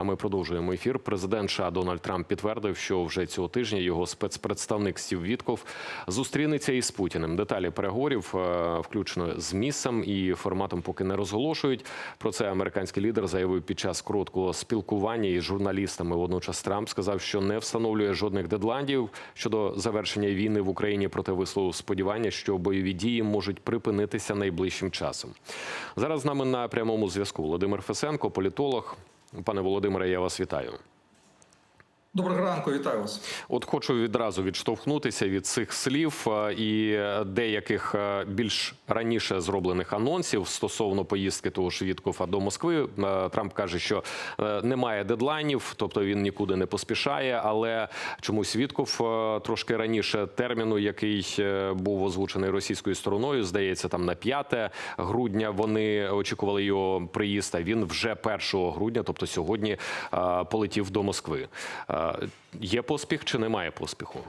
А ми продовжуємо ефір. Президент США Дональд Трамп підтвердив, що вже цього тижня його спецпредставник Стів Вітков зустрінеться із Путіним. Деталі переговорів, е, включно з місцем і форматом, поки не розголошують. Про це американський лідер заявив під час короткого спілкування із журналістами. Водночас Трамп сказав, що не встановлює жодних дедлайнів щодо завершення війни в Україні. Проте висловив сподівання, що бойові дії можуть припинитися найближчим часом. Зараз з нами на прямому зв'язку Володимир Фесенко, політолог. Пане Володимире, я вас вітаю. Доброго ранку, вітаю вас. От хочу відразу відштовхнутися від цих слів е, і деяких е, більш раніше зроблених анонсів стосовно поїздки того ж Віткофа до Москви. Е, Трамп каже, що немає дедлайнів, тобто він нікуди не поспішає. Але чомусь Вітков трошки раніше терміну, який був озвучений російською стороною, здається, там на 5 грудня вони очікували його приїзд. А він вже 1 грудня, тобто сьогодні, полетів до Москви. Е, Є поспіх чи немає поспіху?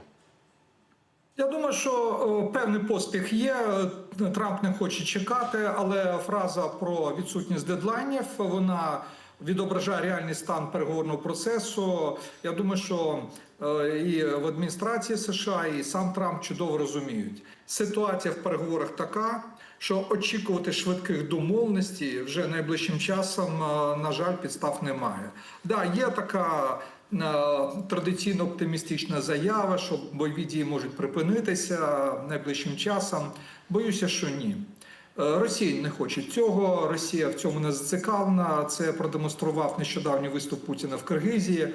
Я думаю, що е, певний поспіх є. Трамп не хоче чекати, але фраза про відсутність дедлайнів вона відображає реальний стан переговорного процесу. Я думаю, що е, і в адміністрації США, і сам Трамп чудово розуміють. Ситуація в переговорах така, що очікувати швидких домовленостей вже найближчим часом, на жаль, підстав немає. Да, є така традиційно оптимістична заява, що бойові дії можуть припинитися найближчим часом. Боюся, що ні. Е, Росія не хоче цього. Росія в цьому не зацікавлена. Це продемонстрував нещодавній виступ Путіна в Киргизії.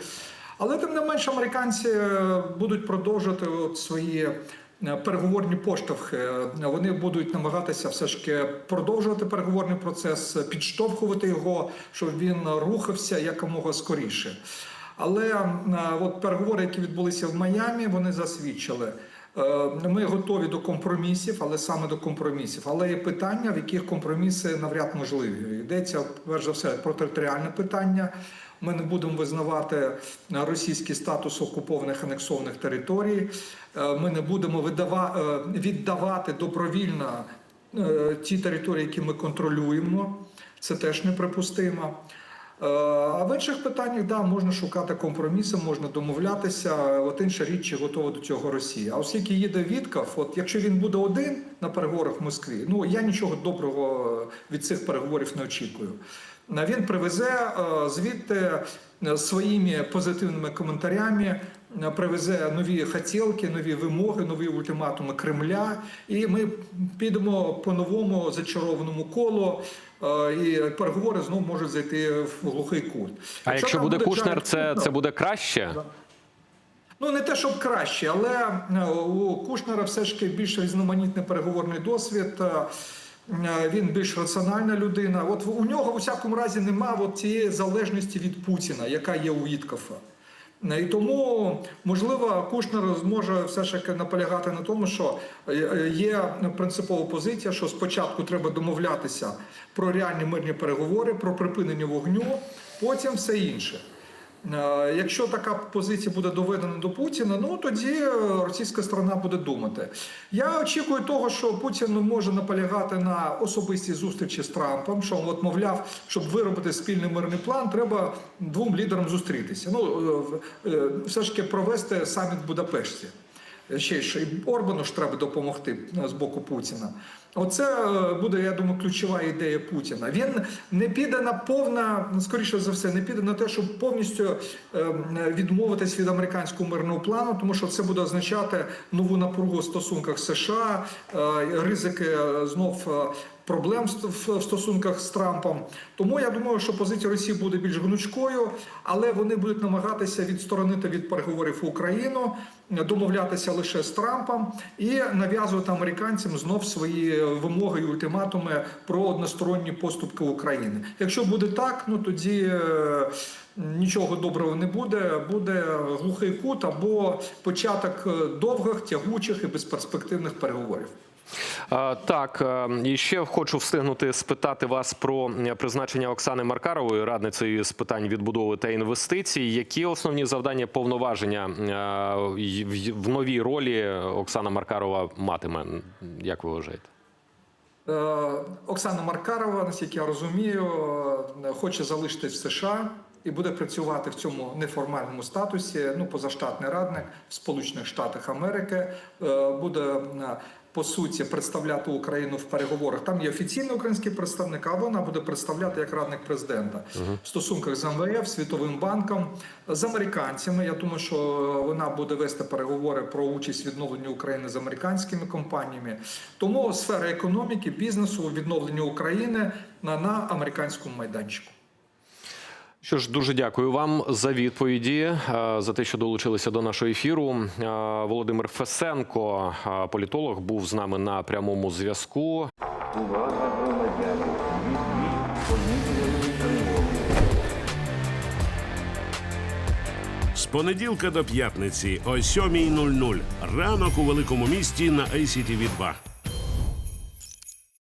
Але тим не менш, американці будуть продовжувати от свої е, переговорні поштовхи. Вони будуть намагатися все ж таки продовжувати переговорний процес, підштовхувати його, щоб він рухався якомога скоріше. Але е, от переговори, які відбулися в Майамі, вони засвідчили. е, Ми готові до компромісів, але саме до компромісів. Але є питання, в яких компроміси навряд можливі. Йдеться перш за все про територіальне питання. Ми не будемо визнавати російський статус окупованих анексованих територій. Е, Ми не будемо віддавати добровільно ті території, які ми контролюємо. Це теж неприпустимо. Е, А в інших питаннях да, можна шукати компроміси, можна домовлятися. От інша річ, чи готова до цього Росія. А оскільки їде Вітков, от якщо він буде один на переговорах в Москві, ну я нічого доброго від цих переговорів не очікую. Е, Він привезе е, звідти своїми позитивними коментарями. Привезе нові хотілки, нові вимоги, нові ультиматуми Кремля, і ми підемо по новому зачарованому колу, і переговори знову можуть зайти в глухий кут. А якщо там буде Кушнер, це, це буде краще? Ну не те, щоб краще, але е, у Кушнера все ж таки більш різноманітний переговорний досвід. е, е, Він більш раціональна людина. От у нього в усякому разі нема от цієї залежності від Путіна, яка є у Віткофа. Е, І тому, можливо, Кушнер зможе все ж таки наполягати на тому, що е, е, є принципова позиція, що спочатку треба домовлятися про реальні мирні переговори, про припинення вогню, потім все інше. Якщо така позиція буде доведена до Путіна, ну тоді е, російська сторона буде думати. Я очікую того, що Путін може наполягати на особистій зустрічі з Трампом, що от мовляв, щоб виробити спільний мирний план, треба двом лідерам зустрітися. Ну е, е, все ж таки провести саміт в Будапешті. Ще що і Орбану ж треба допомогти е, з боку Путіна. Оце е, буде, я думаю, ключова ідея Путіна. Він не піде на повна, скоріше за все, не піде на те, щоб повністю е, відмовитись від американського мирного плану, тому що це буде означати нову напругу в стосунках США, ризики знов. Проблем в стосунках з Трампом, тому я думаю, що позиція Росії буде більш гнучкою, але вони будуть намагатися відсторонити від переговорів Україну, домовлятися лише з Трампом і нав'язувати американцям знов свої вимоги і ультиматуми про односторонні поступки України. Якщо буде так, ну тоді. е, Нічого доброго не буде, буде глухий кут або початок е, довгих, тягучих і безперспективних переговорів. Так, е, і ще хочу встигнути спитати вас про е, призначення Оксани Маркарової, радницею з питань відбудови та інвестицій. Які основні завдання повноваження е, в- новій ролі Оксана Маркарова матиме? Як ви вважаєте? Оксана Маркарова, наскільки я розумію, хоче залишитись в США і буде працювати в цьому неформальному статусі. Ну, позаштатний радник в Сполучених Штатах Америки буде. По суті, представляти Україну в переговорах. Там є офіційний український представник, а вона буде представляти як радник президента в стосунках з МВФ, Світовим банком, з американцями. Я думаю, що вона буде вести переговори про участь відновленні України з американськими компаніями. Тому сфера економіки, бізнесу, відновлення України на, на американському майданчику. Що ж, дуже дякую вам за відповіді, е, за те, що долучилися до нашого ефіру. Е, Володимир Фесенко, е, політолог, був з нами на прямому зв'язку. Увага громадяни! З понеділка до п'ятниці о 7.00 ранок у великому місті на ICTV 2